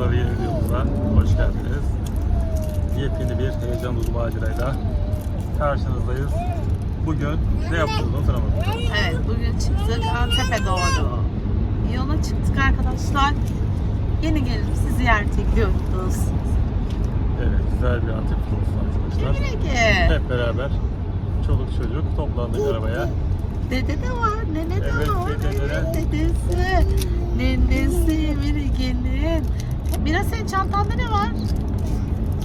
Ve yeni videomuza hoş geldiniz. Yepyeni bir heyecan dolu macerayla karşınızdayız. Bugün ne yapıyoruz hatırlamadım. Evet bugün çıktık Antep'e doğru. Yola çıktık arkadaşlar. Yeni gelip sizi ziyarete gidiyoruz. Evet güzel bir Antep olsun arkadaşlar. Peki. Hep beraber çoluk çocuk toplandık arabaya. Dede de var, nene de Evet, var. dede dedesi. Nenesi, bir gelin. Biraz senin çantanda ne var?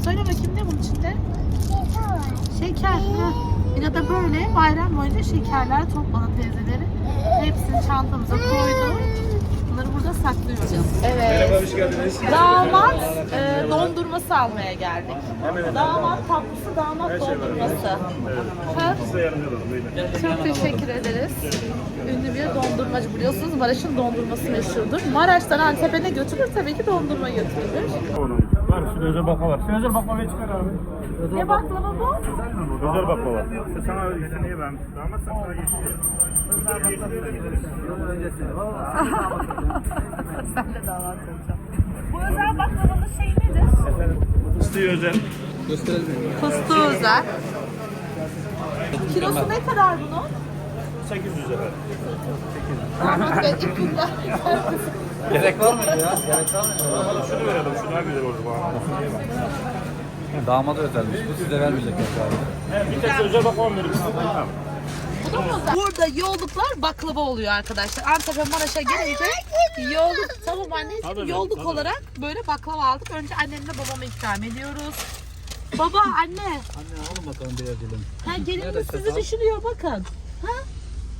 Söyle bakayım ne bunun içinde? Şeker. Ha. Yine de böyle bayram boyunca şekerler topladı teyzeleri. Hepsini çantamıza koydu. Bunları burada saklıyoruz. Evet. hoş geldiniz. Damat e, dondurması almaya geldik. Damat tatlısı, damat dondurması. Ha? Size yardımcı olalım. Buyurun. Çok teşekkür ederiz. Ünlü bir dondurmacı biliyorsunuz Maraş'ın dondurması meşhurdur. Maraş'tan Antep'e ne götürür? Tabii ki dondurma götürülür. Var şurada özel baklava var. Sen özel baklavayı çıkar abi. Ne baklava bu? Özel baklava. Sana yeşilliği vermiştim ama sen sana yeşilliği. Sen de damat olacağım. Bu özel baklavanın şeyi nedir? Fıstığı özel. Fıstığı özel. Kilosu ne kadar bunun? 800 efendim. Ahmet Bey ipinler. Gerek var mıydı ya? Gerek var mıydı? Şunu verelim. Şu daha güzel oldu bana. Damada özelmiş. Bu size vermeyecekler galiba. Bir tek özel baklava verin. Tamam. Burada yolluklar baklava oluyor arkadaşlar. Antep'e Maraş'a gelince yolluk tamam anneciğim Tabii, yolluk tabii. olarak böyle baklava aldık. Önce annemle babama ikram ediyoruz. Baba anne Anne alın bakalım birer dilim. ha Nerede sizi düşünüyor bakın. Ha?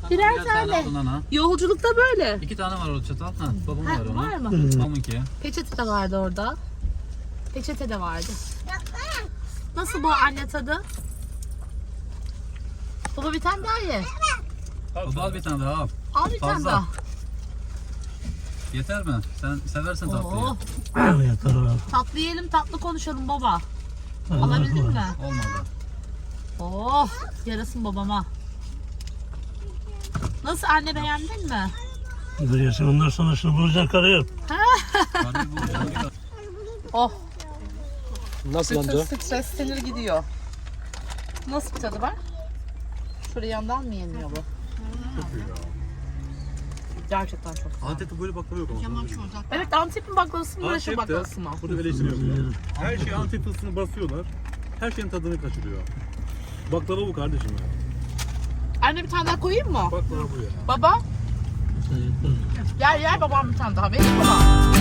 Birer tane. Yolculukta böyle. İki tane var orada çatal. Ha, babam Ha, var onu. var mı? Babamınki. Peçete de vardı orada. Peçete de vardı. Nasıl bu anne tadı? Baba bir tane daha ye. Baba al bir tane daha al. Al bir tane Fazla. daha. Yeter mi? Sen seversen tatlıyı. Oo. Tatlı yiyelim tatlı konuşalım baba. Alabildin mi? Olmadı. Oh yarasın babama. Nasıl anne beğendin mi? Biliyorsun ondan sonra şunu bulacaksın karıyı. Hadi bu Oh Nasıl bütün stres sinir gidiyor. Nasıl bir tadı var? Şöyle yandan mı yeniyor bu? Gerçekten çok güzel. Antep'te böyle baklava yok ama. Evet Antep'in baklavası mı Maraş'ın Antep'te, baklavası mı? burada eleştiri yapıyor. Her şey Antep fıstığını basıyorlar. Her şeyin tadını kaçırıyor. Baklava bu kardeşim ya. Anne bir tane daha koyayım mı? Baklava bu ya. Baba? Yer yer babam bir tane daha. Benim baba.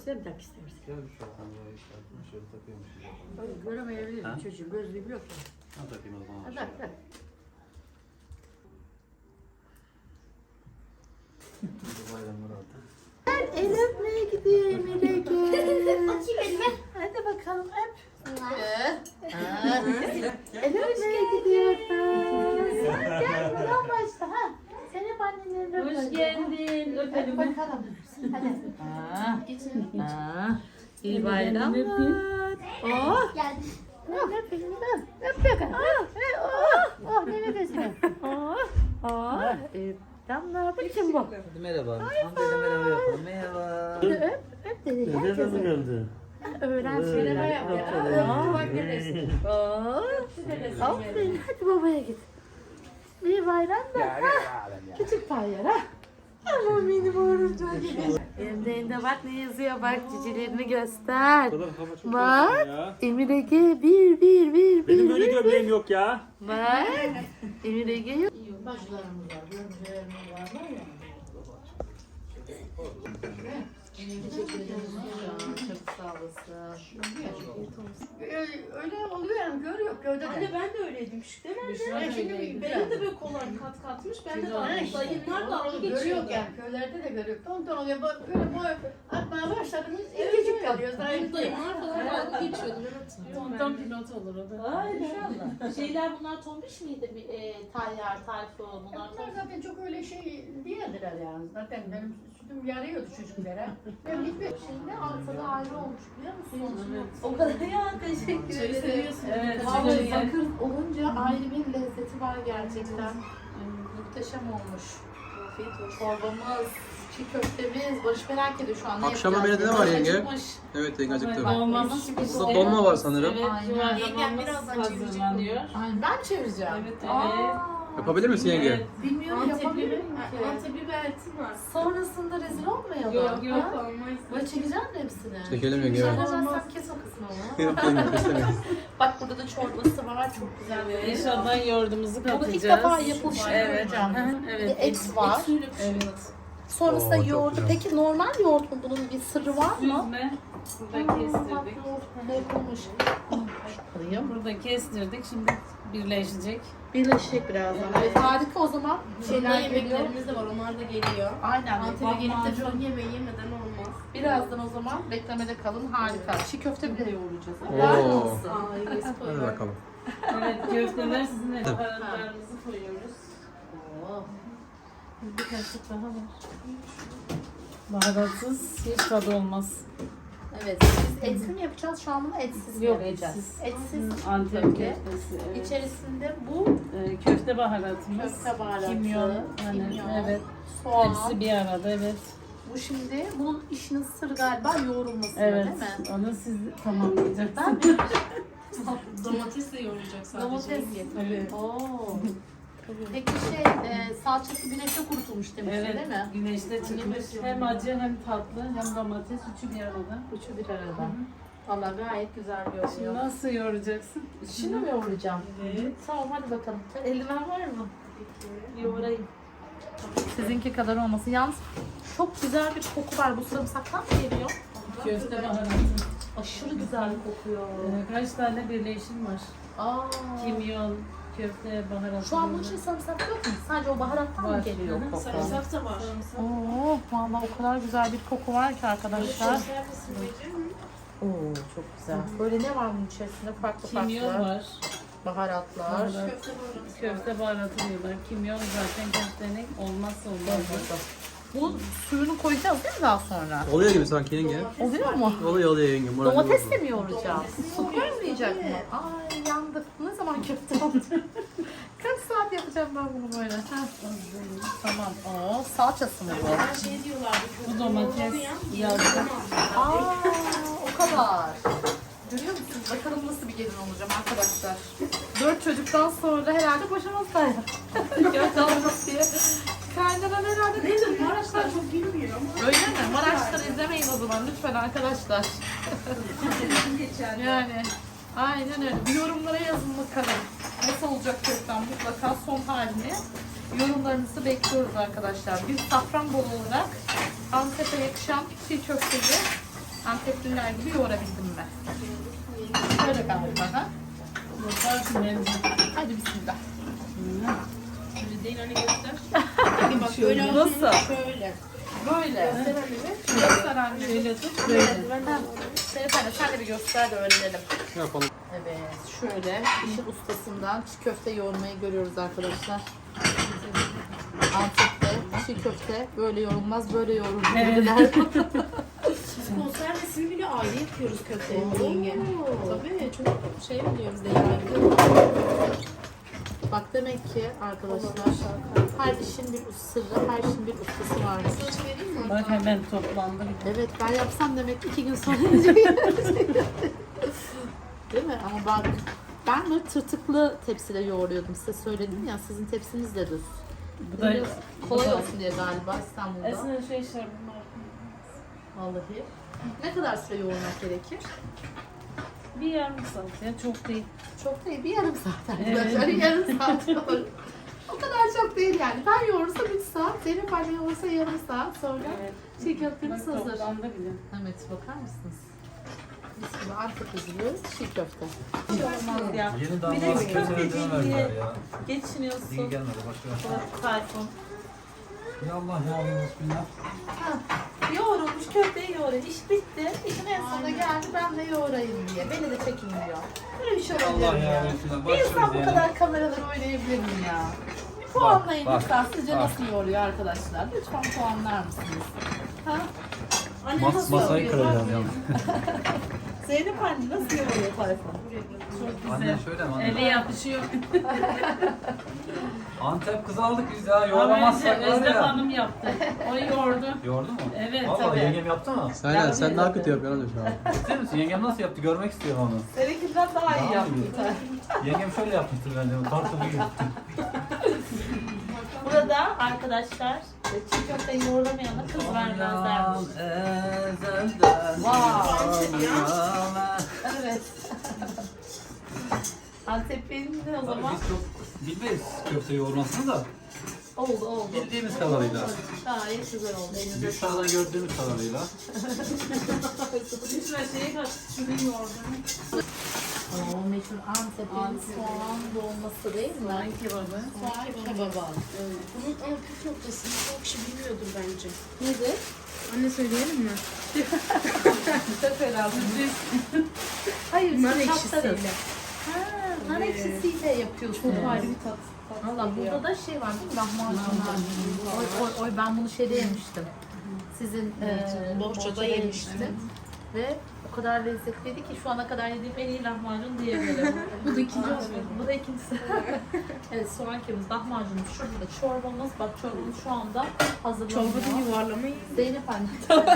Sen tak istersen. Gel bir şu an ya işte şöyle takayım. Oğlum göremeyebilirim Ha? çocuğum gözlüğüm yok ya. Ben takayım o zaman. Hadi tak tak. Oh. Öp. Damla. Bu kim bu? Hadi merhaba. Amcayla merhaba yapalım. Merhaba. Öp. Öp dedi. Nereden mi geldi? Öğren söyleme yap ya. Aa, bak görüyorsun. Aa, aferin. Hadi babaya git. Bir bayramda. Küçük tayyara. Ama benim oyuncağım gibi. Elimde bak ne yazıyor bak cicilerini göster. Bak Emir Ege bir bir bir bir. Benim böyle bir, gömleğim yok ya. Bak Emir Ege yok. Çok sağ olasın. Öyle oluyor yani görüyor köyde de. Anne ben de öyleydim küçükten. Ben şimdi Benim de böyle kollar kat katmış. Ben de Ha, işte, dayımlar onu görüyor geçiyordu. yani köylerde de görüyor. Tonton oluyor bak böyle boy atmaya başladınız incecik kalıyoruz. Daha Benim dayımlar falan dalga geçiyordu. Tonton pilot olur o da. Aynen. Şeyler bunlar tombiş miydi? Bir, E, tayyar, tayfo bunlar Bunlar zaten çok öyle şey değildiler yani. Zaten benim sütüm yarıyordu çocuklara. Ben hiçbir şeyinde altıda ayrı olmuş biliyor musun? O kadar ya teşekkür ederim. Evet. Vallahi bakır olunca ayrı bir lezzeti var gerçekten. Muhteşem olmuş. Çorbamız, çiğ köftemiz, Barış merak ediyor şu an. ne Akşama yapacağız menüde ne var yenge? Acıkmış. Evet yenge acıktım. Dolmamız Aslında dolma var sanırım. Evet, Aynen. yuvarlamamız hazırlanıyor. Aynen ben çevireceğim. Evet, evet. Aa, Yapabilir misin yenge? Evet. bilmiyorum yapabilir miyim ki? Antepli bir eltim var. Sonrasında rezil olmayalım. Yok yok Ha? olmaz. Böyle çekeceğim mi hepsini? Çekelim yenge. evet. Kes o. Yok yenge kesemeyiz. Bak burada da çorbası var çok güzel. Evet, İnşallah yoğurdumuzu Bunu katacağız. ilk defa yapılışını Evet. göreceğim. Hı, Bir de Evet. et var. Evet. Sonrasında Oo, çok yoğurdu. güzel. Peki normal yoğurt mu? Bunun bir sırrı var mı? Süzme. Burada kestirdik. Yapılmış. Alayım. Burada kestirdik. Şimdi birleşecek. Birleşecek birazdan. Evet harika o zaman. Şeyler yemeklerimiz de var. Onlar da geliyor. Aynen. Antep'e gelip de fırın yemeği yemeden olmaz. Birazdan o zaman beklemede kalın. Harika. Çiğ köfte bile yoğuracağız. Oo. Helal olsun. Hadi bakalım. Evet köfteler sizin baharatlarımızı koyuyoruz. Oo. Bir kaşık daha var. Baharatsız hiç tadı olmaz. Evet. Biz etli mi yapacağız? Şu an bunu etsiz mi Yok, yapacağız? etsiz. Etsiz. Antep köfte. köftesi. Evet. İçerisinde bu Ee, köfte baharatımız. köfte baharatı, Kimyon. Hani, kimyon, Evet. soğan. Hepsi bir arada evet. Bu şimdi bunun işinin sırrı galiba yoğrulması Evet. değil mi? Onu siz tamamlayacaksınız. Ben mi? Domatesle yoğuracak sadece. Domates. Evet. Oo. Peki şey e, salçası güneşte kurutulmuş demiştin Evet, değil mi? güneşte çıkmış. Hem acı hem tatlı hem domates üçü bir arada. Üçü bir arada. Valla gayet güzel Şimdi görünüyor. nasıl yoğuracaksın? Şimdi mi yoğuracağım? Evet. Tamam hadi bakalım. Eldiven var mı? Yoğurayım. Sizinki kadar olmasın. Yalnız çok güzel bir koku var. Bu sarımsaktan mı geliyor? Köfte baharatı. Aşırı güzel kokuyor. Ee, kaç tane birleşim var? Aa. Kimyon, köfte baharatı. Şu an bunun için sarımsak yok mu? Sadece o baharattan mı geliyor Hı koku? Sarımsak da var. Oo, vallahi o kadar güzel bir koku var ki arkadaşlar. Oo, çok güzel. Böyle ne var bunun içerisinde? Farklı Kimyon farklı var. baharatlar. Baharat. Köfte baharatı diyorlar. Kimyon zaten köftenin olmazsa olmazı. Bu suyunu koyacağız değil mi daha sonra? Oluyor gibi sanki yenge. Oluyor mu? Oluyor oluyor yenge. Domates de mi yoğuracağız? Su koymayacak mı? Ay yandık. Köfte oldu? Kaç saat yapacağım ben bunu böyle? Ha. Tamam. Oo, salçası mı bu? Her şey diyorlardı. Bu domates yazdı. Aa, o kadar. Görüyor musunuz? Bakalım nasıl bir gelin olacağım arkadaşlar. Dört çocuktan sonra herhalde boşanmaz dayak. Göz almak diye. Kaynanan herhalde değil mi? Maraşlar çok bilmiyor ama. Öyle mi? Maraşları izlemeyin o zaman lütfen arkadaşlar. yani aynen öyle. Bir yorumlara yazın bakalım. Nasıl olacak köften mutlaka son halini. Yorumlarınızı bekliyoruz arkadaşlar. Biz Safranbolu olarak Antep'e yakışan çiğ köfteyi Antepliler gibi yoğurabildim ben. Şöyle galiba ha. Hadi bismillah. Öyle değil hani göster. Bak öyle Nasıl? Şöyle. Böyle. Göster anne. Şöyle tut. Böyle. Seyfane sen de bir göster de öğrenelim. Yapalım. Evet, şöyle işin ustasından çiğ köfte yoğurmayı görüyoruz arkadaşlar. Antep'te çiğ köfte böyle yorulmaz, böyle yoğurulur Evet. dediler. Konservesini bile ayrı yapıyoruz köfteyi Oo. yenge. Tabii çok şey biliyoruz değerli. Bak demek ki arkadaşlar her işin bir sırrı, her işin bir ustası var. Söz vereyim mi? Bak hemen toplandı. Evet ben yapsam demek iki gün sonra. Değil mi? Ama bak Ben böyle tırtıklı tepside yoğuruyordum. Size söyledim ya sizin tepsiniz de düz. Bu da kolay olsun diye galiba İstanbul'da. Esin şey şarabım var. Vallahi. Ne kadar süre yoğurmak gerekir? Bir yarım saat ya çok değil. Çok değil, bir yarım saat Evet. arkadaşlar. yarım saat yoğur. O kadar çok değil yani. Ben yoğursam 3 saat, Zeynep anne yoğursa yarım saat sonra Evet. çiğ köftemiz Bak hazır. toplamda bile. Evet, bakar mısınız? Biz gibi Antep üzülüyoruz, çiğ köfte. Olmaz ya. Yeni Bir de damat köfte köfteden diye ya. geçiniyorsun. İyi gelmedi başka. Tayfun. Ya Allah ya bismillah. Yoğrulmuş köfteyi yoğuruyor. İş bitti. İşin en sonunda geldi ben de yoğurayım diye. Beni de çekin diyor. Böyle bir şey olabilir Allah mi ya. Bir insan bu kadar kameraları oynayabilir mi ya? Bir puanlayın bak, lütfen. Sizce bak. nasıl yoğuruyor arkadaşlar? Lütfen puanlar mısınız? Ha? Anne Mas nasıl masayı yoğuruyor? kıracağım yalnız. Zeynep anne nasıl yoğuruyor Tayfun? Çok Anne şöyle mi Eli anne? yapışıyor. Antep kız aldık biz ya. Ama Yoğuramazsak var Özlem ya. Hanım yaptı. O yoğurdu. Yoğurdu mu? Evet, Vallahi tabii. yengem yaptı mı? Aynen sen daha kötü yapıyorsun şu an. Ciddi misin? Yengem nasıl yaptı? Görmek istiyorum onu. Seninkinden daha iyi yaptı. Yengem şöyle yapmıştır bence. Kartopu gibi. Burada arkadaşlar çiğ köfte yoğuramayana kız vermezlermiş. Evet. Antep'in ne o zaman? Biz çok bilmeyiz köfte yoğurmasını da. Oldu oldu. Bildiğimiz kadarıyla. Gayet güzel oldu. Elinize Dışarıdan gördüğümüz kadarıyla. Lütfen şeyi kaç. Şunu yoğurdum. Oo, meşhur Antep'in Antep. soğan dolması değil mi? Soğan kebabı. Soğan kebabı. Bunun en püf noktasını çok kişi bilmiyordur bence. Nedir? Anne söyleyelim mi? Çok önemli. Hayır, Nar siz ekşisiyle. Ha, nar ekşisiyle yapıyorsun. Çok ayrı bir tat. Valla burada da şey var değil mi? Lahmacun var. Oy, oy, oy ben bunu şeyde yemiştim. Sizin e, Bohçada yemiştim. Ve o kadar lezzetliydi ki şu ana kadar yediğim en iyi lahmacun diyebilirim. Bu da ikinci oldu. Bu da ikincisi. evet soğan kebabımız, lahmacunumuz, şurada da çorbamız. Bak çorbamız şu anda hazırlanıyor. Çorbada yuvarlamayı. Zeynep anne.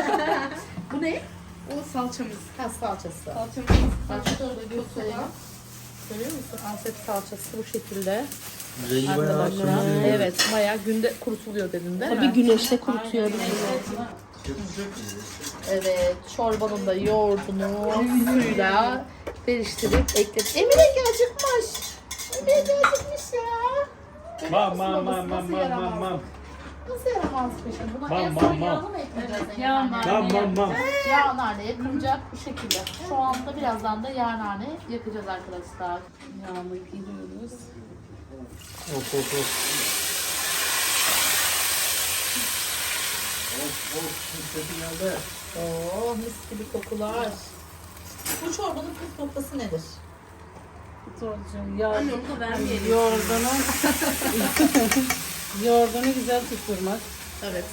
Bu ne? O salçamız. Ha salçası. Salçamız. Bak şöyle göstereyim. Görüyor musun? Antep salçası bu şekilde. Rengi bayağı. Evet bayağı günde kurutuluyor dedim de. Tabii güneşte kurutuyoruz. Evet çorbanın da yoğurdunu suyla karıştırıp ekledim. Emine acıkmış. Emine acıkmış ya. Mam mam mam mam mam mam mam. Nasıl yaramazmış? Buna Mam, en son mam. yağını mı ekleyeceğiz? Evet, yağ, nane. Mam mam mam. Yağ nane yakınacak bu şekilde. Şu anda birazdan da yağ nane yakacağız arkadaşlar. Yağını giriyoruz. Of of of. Oo mis gibi kokular. Bu çorbanın püf noktası nedir? Torcum yağ. Anne onu da vermeyelim. Yoğurdunu yoğurdunu güzel tutturmak. Evet.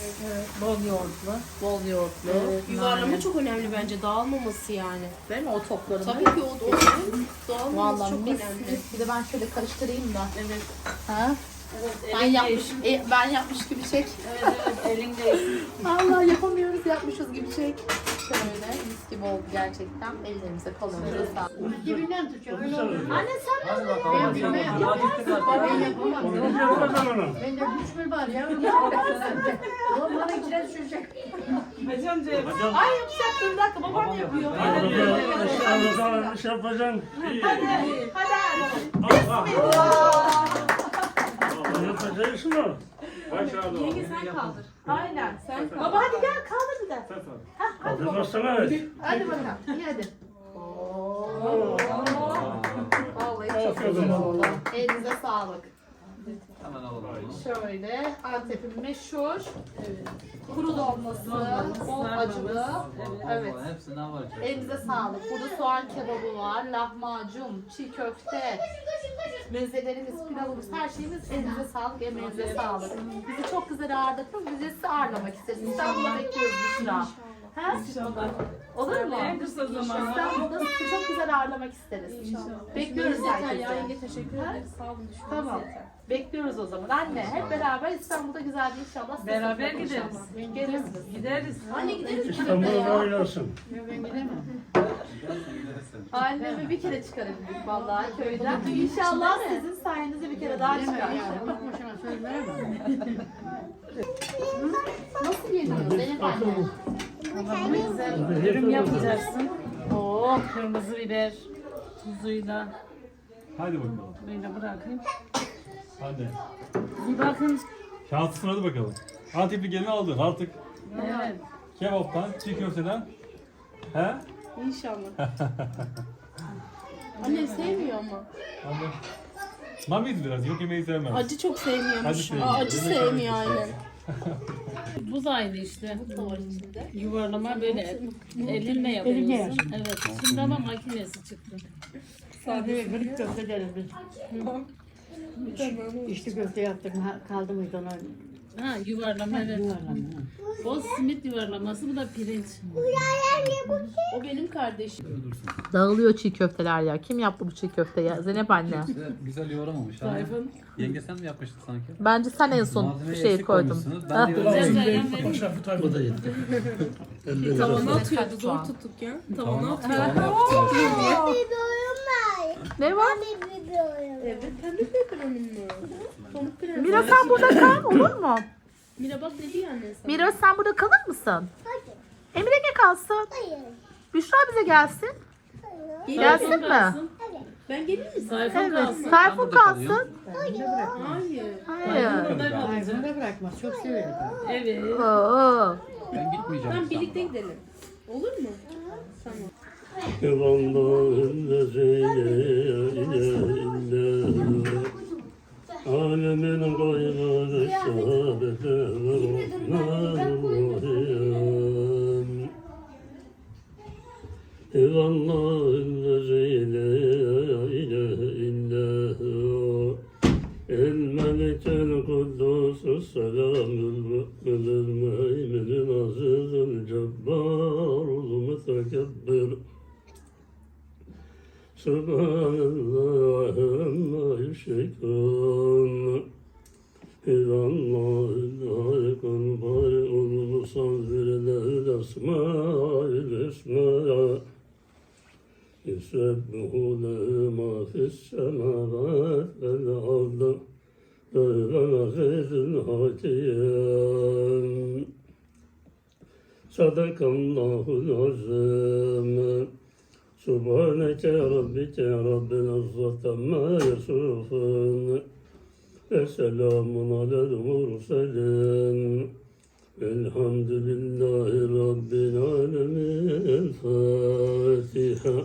Bol yoğurtlu. Bol yoğurtlu. Evet, Yuvarlama çok önemli bence. Dağılmaması yani. Değil mi o topların? Tabii ki o o dağılmaması Vallahi çok mis önemli. mis. Bir de ben şöyle karıştırayım da. Evet. Ha? Evet, Ben elin yapmış, değsin. e, ben yapmış gibi çek. Evet evet elin değsin. Allah yapamıyoruz yapmışız gibi çek. Şöyle mis gibi oldu gerçekten. Ellerimize kollarımıza sağlık. Dibinden tutacağım. Öyle olur. Anne sen Hadi bakalım. Hadi bakalım. Hadi gittik artık. Ben yapamam. Yaparsın onu. Bende güç mü var ya? Oğlum bana içine düşecek. Hocam. Hocam. Ay yapacaktım bir dakika babam yapıyor. Aşağıda iş yapacaksın. Hadi hadi. Al al. Yapacaksın o. Yenge sen kaldır. Aynen sen kaldır. Baba hadi gel kaldır bir de. Kaldırmazsana evet. Hadi bakalım. İyi hadi. Vallahi çok güzel oldu. Elinize sağlık. Hemen alalım. Şöyle Antep'in meşhur kuru dolması, bol acılı. Evet. Vallahi Hepsinden var. içeride. Elinize sağlık. Burada soğan kebabı var, lahmacun, çiğ köfte, mezelerimiz, pilavımız, her şeyimiz elinize sağlık, emeğinize sağlık. Bizi çok güzel ağırladınız. Biz de sizi ağırlamak isteriz. İstanbul'a bekliyoruz Büşra. Ha? Olur mu? En kısa zamanda. İstanbul'da sizi çok güzel ağırlamak isteriz. Bekliyoruz herkese. teşekkür ederiz. Sağ olun. düşündüğünüz Tamam. yeter. Bekliyoruz o zaman. Anne hep beraber İstanbul'da güzel bir inşallah. Beraber sofra gideriz. Gideriz. Anne gideriz mi? İstanbul'da oynasın. Annemi bir kere çıkarabildik vallahi köyden. İnşallah sizin sayenizde bir kere daha çıkar. Nasıl yeniyor Zeynep anne? Dürüm yapacaksın. Oo, kırmızı biber tuzuyla Hadi bakalım. böyle bırakayım. Hadi. Bir bakın. Şanslısın hadi bakalım. Antepli gelini aldın artık. Evet. Kebaptan, çiğ köfteden. He? İnşallah. Anne sevmiyor mu? Hadi. Mamiyiz biraz. Yok yemeği sevmez. Acı çok sevmiyormuş. Acı sevmiyor. Aa, acı Yemek sevmiyor yemek aynen. Bu da aynı işte. Yuvarlama böyle elinle yapıyorsun. Evet. Şimdi ama makinesi çıktı. Sadece kırık köfte deriz İçli köfte yaptık. ha- Kaldı mıydı ona? Ha yuvarlama evet. Yuvarlama. O simit yuvarlaması bu da pirinç. O benim kardeşim. Dağılıyor çiğ köfteler ya. Kim yaptı bu çiğ köfteyi? Zeynep anne. Güzel, güzel yoğuramamış. ha. Yenge sen mi yapmıştın sanki? Bence sen en son Malzemeyi şey eksik koydun. koymuşsunuz. Ben de yoğuramadım. O da yetti. Tavana atıyordu. Zor tuttuk ya. Tavana atıyor. Ne var? Evet. Pembe pepperonin mi? Pamuk prenses. Mira sen burada kal olur mu? Mira bak dedi ya anne sana. Mira sen burada kalır mısın? Emre Ege kalsın. Büşra bize gelsin. Gelsin mi? Kalsın. Ben gelir misin? Evet. kalsın. Tayfun burada kalsın. kalayım. Hayır. Hayır. Burada kalacak. Ayrını da bırakmaz. Çok severim. Evet. Oo. Ben gitmeyeceğim. Tamam birlikte gidelim. Olur mu? Tamam. Alemin gayrı şehadete ve rahmanirrahim. İvallah Sadakallahul azim. Subhaneke rabbike rabbil izzati amma yasifun. Esselamun alel murselin. Elhamdülillahi rabbil alemin. Fatiha.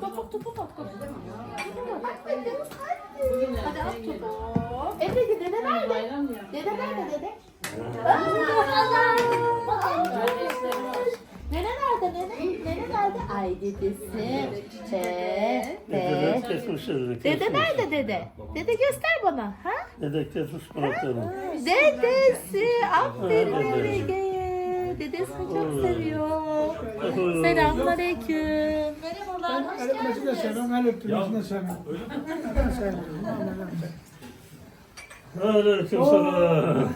Topu topu topu. Hadi at topu nerede? Bayram ya. Dede nerede dede? Nene nerede nene? Nene nerede? Ay dedesi. De, de. kesmişiz. Dede nerede dede? Dede göster bana. Ha? Dede kesmiş kulaklarını. Dedesi. Aferin Emre Ege'ye. Dedesini çok seviyor. Selamünaleyküm. Merhabalar. Hoş geldiniz. Aleyküm selam.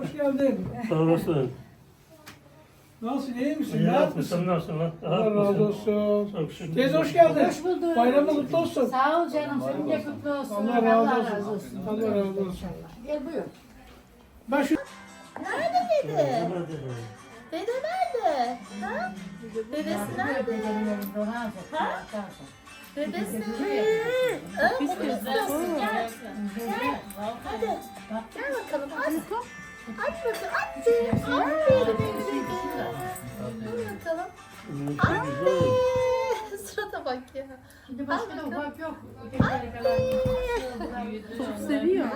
Hoş geldin. Sağ olasın. Nasılsın, iyi misin? İyi yapmışsın, mısın? nasılsın? lan? Allah razı olsun. Çok şükür. Teyze hoş geldin. Hoş bulduk. Bayramın kutlu olsun. Sağ ol canım. Senin de kutlu olsun. Allah razı olsun. Allah razı olsun. Gel buyur. Ben şu Nerede dede? Dede nerede? Ha? Dedesi nerede? Ha? Bebesin. Öp kızım. Gel. Gel. Hadi. Gel bakalım. Aç. Aç bakalım. Aç. Aferin. bakalım. Anne. Surata bak ya. Şimdi başka ufak yok. Anne. Çok seviyor.